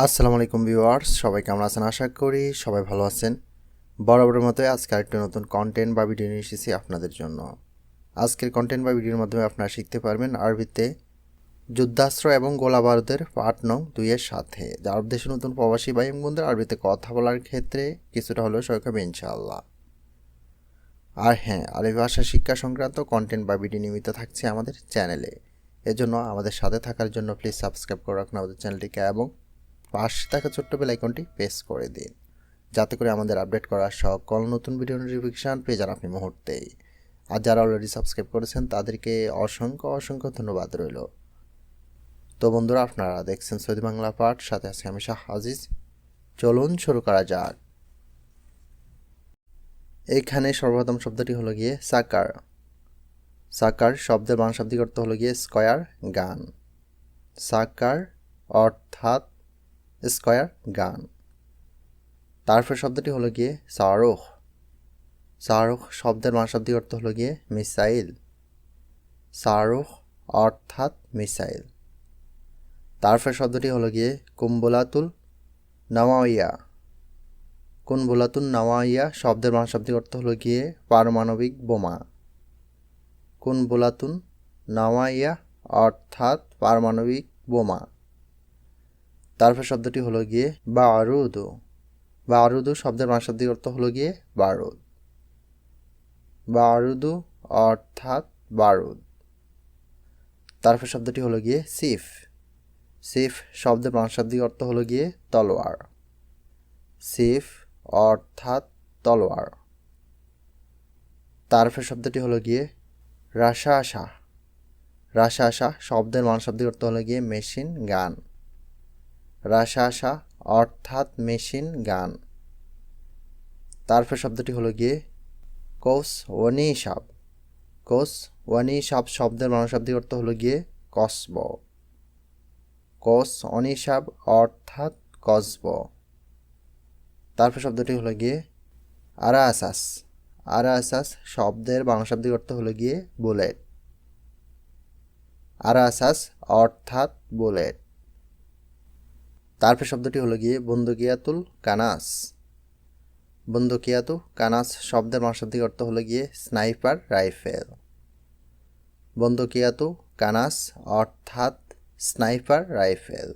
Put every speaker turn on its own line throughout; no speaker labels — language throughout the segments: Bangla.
আসসালামু আলাইকুম ভিউয়ার্স, সবাই কেমন আছেন? আশা করি সবাই ভালো আছেন। বরাবরের মতোই আজকে আরেকটা নতুন কন্টেন্ট বা ভিডিও নিয়ে এসেছি আপনাদের জন্য। আজকের কন্টেন্ট বা ভিডিওর মাধ্যমে আপনারা শিখতে পারবেন আরবিতে যুদ্ধাস্ত্র এবং গোলা বারুদের পার্ট নং দুইয়ের সাথে আরব দেশের নতুন প্রবাসী ভাই এবং আরবিতে কথা বলার ক্ষেত্রে কিছুটা হলেও সহায়ক ইনশাআল্লাহ। আর হ্যাঁ আরবি ভাষা শিক্ষা সংক্রান্ত কন্টেন্ট বা ভিডিও নিয়মিত থাকছে আমাদের চ্যানেলে এজন্য আমাদের সাথে থাকার জন্য প্লিজ সাবস্ক্রাইব করে রাখুন আমাদের চ্যানেলটিকে এবং পাশে থাকা ছোট্ট বেল আইকনটি প্রেস করে দিন। যাতে করে আমাদের আপডেট করা সকল নতুন ভিডিও নোটিফিকেশান পেয়ে যান আপনি মুহূর্তেই। আর যারা অলরেডি সাবস্ক্রাইব করেছেন, তাদেরকে অসংখ্য অসংখ্য ধন্যবাদ রইল। তো বন্ধুরা, আপনারা দেখছেন সৌদি বাংলা পাঠ, সাথে আছে আমি শাহ আজিজ। চলুন শুরু করা যাক। এইখানে সর্বপ্রথম শব্দটি হলো গিয়ে সাকার। সাকার শব্দের বাংলা শাব্দিক অর্থ হলো গিয়ে স্কয়ার, গান। সাকার অর্থাৎ স্কয়ার গান। তারপর শব্দটি হলো গিয়ে সারোহ সারোহ শব্দের মানশাব্দিক অর্থ হলো গিয়ে মিসাইল। সারোহ অর্থাৎ মিসাইল। তারপর শব্দটি হলো গিয়ে কুম্বলাতুল নাওয়াইয়া। কুনবুলাতুন নাওয়াইয়া শব্দের মানশাব্দিক অর্থ হলো গিয়ে পারমাণবিক বোমা। কুনবুলাতুন নাওয়াইয়া অর্থাৎ পারমাণবিক বোমা। তারপর শব্দটি হলো গিয়ে বারুদু। বারুদু শব্দের ভাষাদ্দিক অর্থ হলো গিয়ে বারুদ। বারুদু অর্থাৎ বারুদ। তারপর শব্দটি হলো গিয়ে সিফ। সিফ শব্দের ভাষাদ্দিক অর্থ হলো গিয়ে তলোয়ার। সিফ অর্থাৎ তলোয়ার। তারপর শব্দটি হলো গিয়ে রাশা আশা রাশা আশা শব্দের মানশাব্দিক অর্থ হলো গিয়ে মেশিন গান। রাশাশা অর্থাৎ মেশিন গান। তারপর শব্দটি হলো গিয়ে কোস ওয়ানিসাব কোস ওয়ানিসাব শব্দের মানশাব্দিক অর্থ হলো গিয়ে কসব। কোস অনিসাব অর্থাৎ কসব। তারপর শব্দটি হলো গিয়ে আরা আসাস আরা আসাস শব্দের বাংশাব্দিক অর্থ হলো গিয়ে বুলেট। আরা আসাস অর্থাৎ বুলেট। তারপর শব্দটি হলো গিয়ে বন্দুকিয়াতুল কানাস। বন্দুকিয়াতু কানাস শব্দের মানশাব্দিক অর্থ হলো গিয়ে স্নাইপার রাইফেল। বন্দুকিয়াতু কানাস অর্থাৎ স্নাইপার রাইফেল।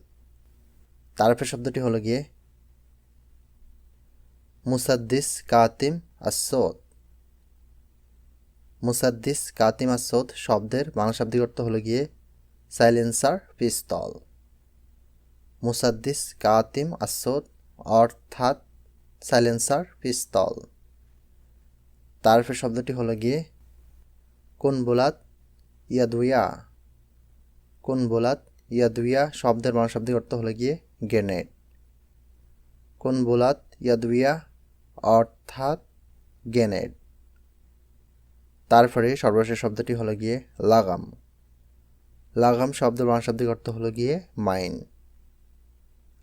তারপর শব্দটি হলো গিয়ে মুসাদ্দিস কাতিম আসোদ মুসাদ্দিস কাতিম আসোদ শব্দের বাংলাশাব্দিক অর্থ হলো গিয়ে সাইলেন্সার পিস্তল। মুসাদ্দিস, কাতিম আসোদ অর্থাৎ সাইলেন্সার পিস্তল। তারপর শব্দটি হলো গিয়ে, কোন বোলাত ইয়াদুইয়া? কোন বোলাত ইয়াদুইয়া? শব্দের বাংলা অর্থ হলো গিয়ে, গ্রেনেড। কোন বোলাত ইয়াদুইয়া? অর্থাৎ গ্রেনেড। তারপরে সর্বশেষ শব্দটি হলো গিয়ে, লাগাম। লাগাম শব্দের বাংলা অর্থ হলো গিয়ে, মাইন।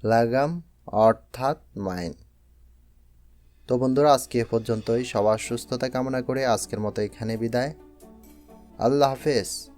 লাগাম অর্থাৎ মাইন। তো বন্ধুরা, আজকে এ পর্যন্তই। সবার সুস্থতা কামনা করে আজকের মতো এখানে বিদায়। আল্লাহ হাফেজ।